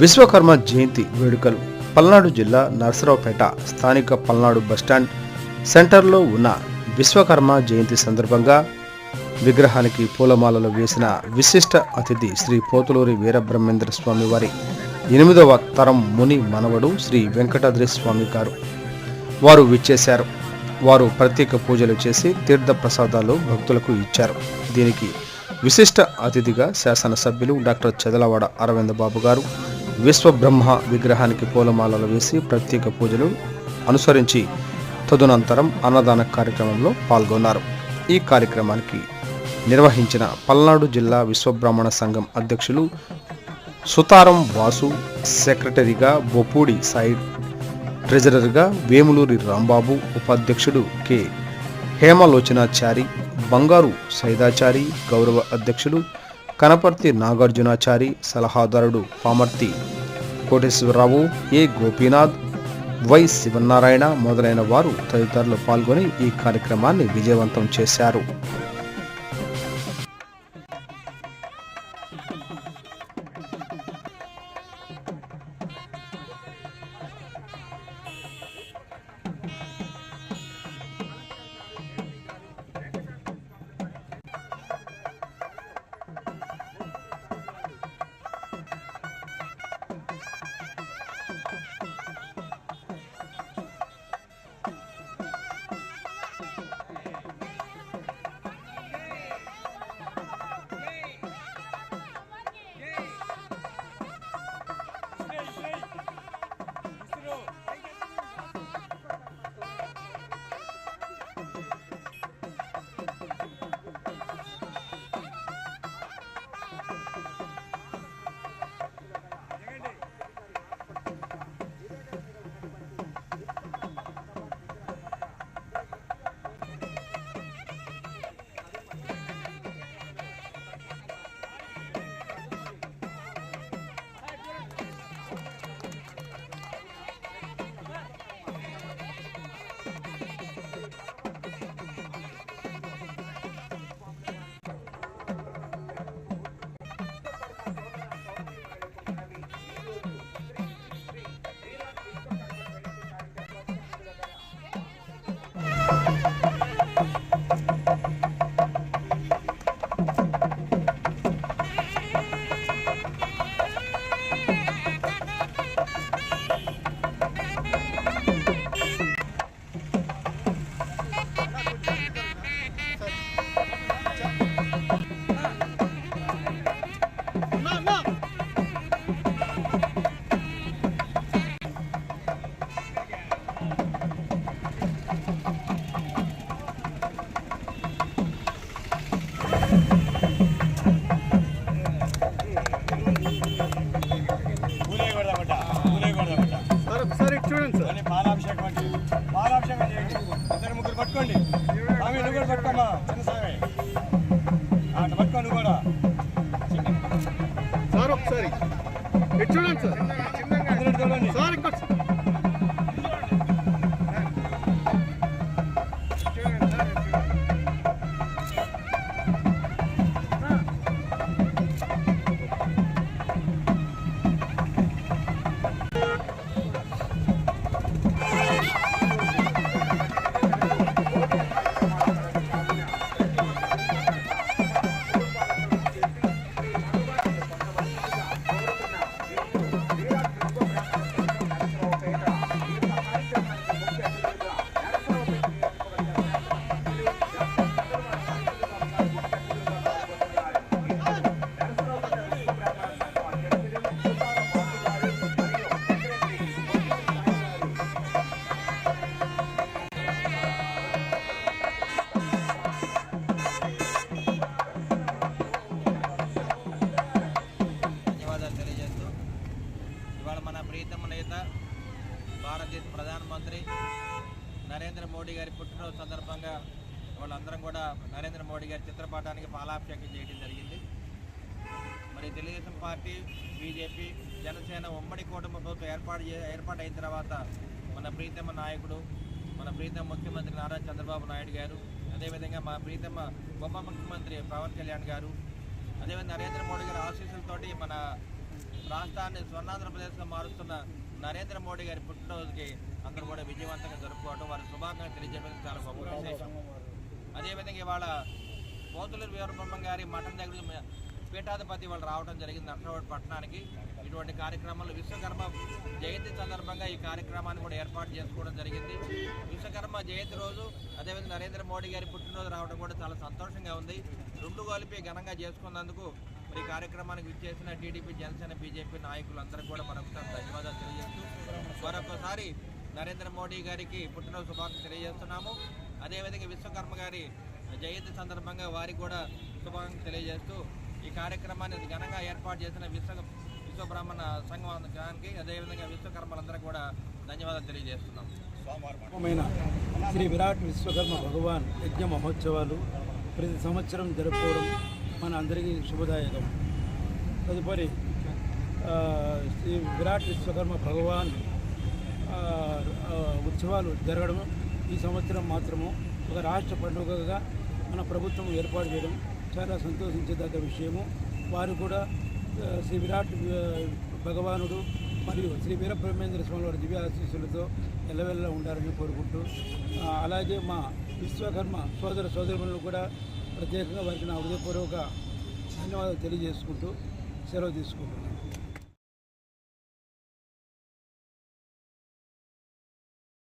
విశ్వకర్మ జయంతి వేడుకలు పల్నాడు జిల్లా నరసరావుపేట స్థానిక పల్నాడు బస్టాండ్ సెంటర్లో ఉన్న విశ్వకర్మ జయంతి సందర్భంగా విగ్రహానికి పూలమాలలు వేసిన విశిష్ట అతిథి శ్రీ పోతులూరి వీరబ్రహ్మేంద్ర స్వామి వారి ఎనిమిదవ తరం ముని మనవడు శ్రీ వెంకటాద్రి స్వామి గారు. వారు విచ్చేశారు. వారు ప్రత్యేక పూజలు చేసి తీర్థ ప్రసాదాలు భక్తులకు ఇచ్చారు. దీనికి విశిష్ట అతిథిగా శాసనసభ్యులు డాక్టర్ చెదలవాడ అరవింద్ బాబు గారు విశ్వబ్రహ్మ విగ్రహానికి పూలమాలలు వేసి ప్రత్యేక పూజలు అనుసరించి తదనంతరం అన్నదాన కార్యక్రమంలో పాల్గొన్నారు. ఈ కార్యక్రమానికి నిర్వహించిన పల్నాడు జిల్లా విశ్వబ్రాహ్మణ సంఘం అధ్యక్షులు సుతారం వాసు సెక్రటరీగా బొపూడి సాయి ట్రెజరర్గా వేములూరి రాంబాబు ఉపాధ్యక్షుడు కె. హేమలోచనాచారి బంగారు సైదాచారి గౌరవ అధ్యక్షులు కనపర్తి నాగార్జునాచారి సలహాదారుడు పామర్తి కోటేశ్వరరావు ఏ గోపీనాథ్ వై శివనారాయణ మొదలైన వారు తదితరులు పాల్గొని ఈ కార్యక్రమాన్ని విజయవంతం చేశారు. పట్టుకోండి స్వామి నువ్వు కూడా పట్టుకోమా చిన్న స్వామి అటు పట్టుకో నువ్వు కూడా. సార్ ఒకసారి. చూడండి సార్. చూడండి. సార్ ప్రీతమ భారతదేశ ప్రధానమంత్రి నరేంద్ర మోడీ గారి పుట్టినరోజు సందర్భంగా వాళ్ళందరం కూడా నరేంద్ర మోడీ గారి చిత్రపటానికి పాలాభిషేకం చేయడం జరిగింది. మరి తెలుగుదేశం పార్టీ బీజేపీ జనసేన ఉమ్మడి కూటమి ప్రభుత్వం ఏర్పాటు చే ఏర్పాటు అయిన తర్వాత మన ప్రీతమ నాయకుడు మన ప్రీతమ ముఖ్యమంత్రి నారా చంద్రబాబు నాయుడు గారు అదేవిధంగా మా ప్రీతమ ఉప ముఖ్యమంత్రి పవన్ కళ్యాణ్ గారు అదేవిధంగా నరేంద్ర మోడీ గారి ఆశీస్సులతోటి మన రాష్ట్రాన్ని స్వర్ణాంధ్రప్రదేశ్గా మారుస్తున్న నరేంద్ర మోడీ గారి పుట్టినరోజుకి అందరూ కూడా విజయవంతంగా జరుపుకోవడం వారి శుభాకాంక్షలు తెలియజేయడం చాలా గొప్ప విశేషం. అదేవిధంగా ఇవాళ పోతులూరు వీరబ్రహ్మం గారి మఠం దగ్గర పీఠాధిపతి వాళ్ళు రావడం జరిగింది నర్సరోడ్ పట్టణానికి. ఇటువంటి కార్యక్రమాలు విశ్వకర్మ జయంతి సందర్భంగా ఈ కార్యక్రమాన్ని కూడా ఏర్పాటు చేసుకోవడం జరిగింది. విశ్వకర్మ జయంతి రోజు అదేవిధంగా నరేంద్ర మోడీ గారి పుట్టినరోజు రావడం కూడా చాలా సంతోషంగా ఉంది. రెండు కలిపి ఘనంగా చేసుకున్నందుకు ఈ కార్యక్రమానికి విచ్చేసిన టీడీపీ జనసేన బీజేపీ నాయకులందరూ కూడా మరొకసారి ధన్యవాదాలు తెలియజేస్తూ మరొకసారి నరేంద్ర మోడీ గారికి పుట్టినరోజు శుభాకాంక్షలు తెలియజేస్తున్నాము. అదేవిధంగా విశ్వకర్మ గారి జయంతి సందర్భంగా వారికి కూడా శుభాకాంక్షలు తెలియజేస్తూ ఈ కార్యక్రమాన్ని ఘనంగా ఏర్పాటు చేసిన విశ్వ విశ్వబ్రాహ్మణ సంఘానికి అదేవిధంగా విశ్వకర్మలందరూ కూడా ధన్యవాదాలు తెలియజేస్తున్నాం మైన శ్రీ విరాట్ విశ్వకర్మ భగవాన్ యజ్ఞ మహోత్సవాలు ప్రతి సంవత్సరం జరుపుకోవడం మన అందరికీ శుభదాయకం. తదుపరి శ్రీ విరాట్ విశ్వకర్మ భగవాన్ ఉత్సవాలు జరగడం ఈ సంవత్సరం మాత్రము ఒక రాష్ట్ర పండుగగా మన ప్రభుత్వం ఏర్పాటు చేయడం చాలా సంతోషించదగ్గ విషయము. వారు కూడా శ్రీ విరాట్ భగవానుడు మరియు శ్రీ వీరబ్రహ్మేంద్ర స్వామి వారి దివ్య ఆశీస్సులతో ఎల్లవెల్ల ఉండాలని కోరుకుంటూ అలాగే మా విశ్వకర్మ సోదర సోదరులను కూడా ప్రత్యేకంగా వారికి నా హృదయపూర్వక ధన్యవాదాలు తెలియజేసుకుంటూ సెలవు తీసుకుంటున్నాను.